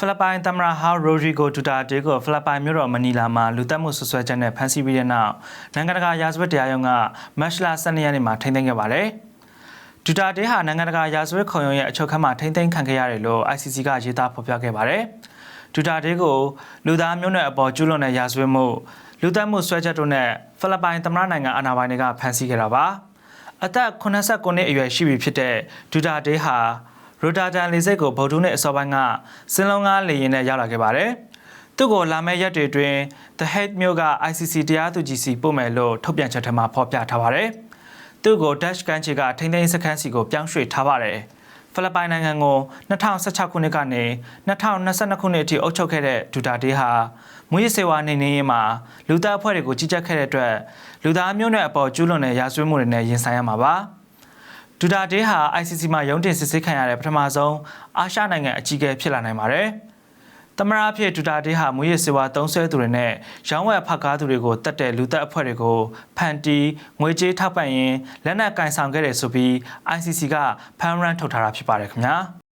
ဖိလစ်ပိုင်သမ္မတဟောင်းရိုဒရီဂိုဒူတာတေကိုဖိလစ်ပိုင်မြို့တော်မနီလာမှာလူသက်မှုဆွဆွဲချက်နဲ့ဖမ်းဆီးပြီးတဲ့နောက်နိုင်ငံတကာရာဇဝတ်တရားရုံးကမတ်လ12ရက်နေ့မှာထိန်းသိမ်းခဲ့ပါတယ်။ဒူတာတေဟာနိုင်ငံတကာရာဇဝတ်ခုံရုံးရဲ့အချုပ်ခန်းမှာထိန်းသိမ်းခံခဲ့ရတယ်လို့ ICC ကရေးသားဖော်ပြခဲ့ပါတယ်။ဒူတာတေကိုလူသားမျိုးနွယ်အပေါ်ကျူးလွန်တဲ့ရာဇဝတ်မှုလူသက်မှုဆွဲချက်တို့နဲ့ဖိလစ်ပိုင်သမ္မတနိုင်ငံအာဏာပိုင်တွေကဖမ်းဆီးခဲ့တာပါ။အသက်89နှစ်အရွယ်ရှိပြီဖြစ်တဲ့ဒူတာတေဟာ ရိုတာတန်လေဆိပ်ကိုဗုဒ္ဓနဲ့အစောပိုင်းကစင်လုံးကားလေယာဉ်နဲ့ရောက်လာခဲ့ပါတယ်။သူ့ကိုလာမယ့်ရက်တွေအတွင်း The Hague မြို့က ICC တရားသူကြီးစီပို့မယ်လို့ထုတ်ပြန်ချက်ထဲမှာဖော်ပြထားပါတယ်။သူ့ကို Dutch ကန်ချီကထိန်းသိမ်းစခန်းစီကိုပြောင်းရွှေ့ထားပါတယ်။ဖိလစ်ပိုင်နိုင်ငံကို2016ခုနှစ်ကနေ2022ခုနှစ်အထိအုပ်ချုပ်ခဲ့တဲ့ဒူတာတေးဟာမွေးစေဝါနေနေရေးမှာလူသားအဖွဲ့တွေကိုကြီးကြပ်ခဲ့တဲ့အတွက်လူသားမျိုးနွယ်အပေါ်ကျူးလွန်တဲ့ရာဇဝတ်မှုတွေနဲ့ရင်ဆိုင်ရမှာပါ။ ဒူတာတေးဟာ ICC မှာရုံးတင်စစ်ဆေးခံရတဲ့ပထမဆုံးအာရှနိုင်ငံအကြီးအကဲဖြစ်လာနိုင်ပါတယ်။သမရာဖြစ်ဒူတာတေးဟာမွေးရစေဝါသုံးဆွဲသူတွေနဲ့ရောင်းဝယ်ဖက်ကားသူတွေကိုတတ်တဲ့လူသက်အဖွဲ့တွေကိုဖန်တီငွေကြေးထောက်ပံ့ရင်းလက်နက်ကင်ဆောင်ခဲ့တယ်ဆိုပြီး ICC ကဖမ်းရန်ထုတ်ထားတာဖြစ်ပါတယ်ခင်ဗျာ။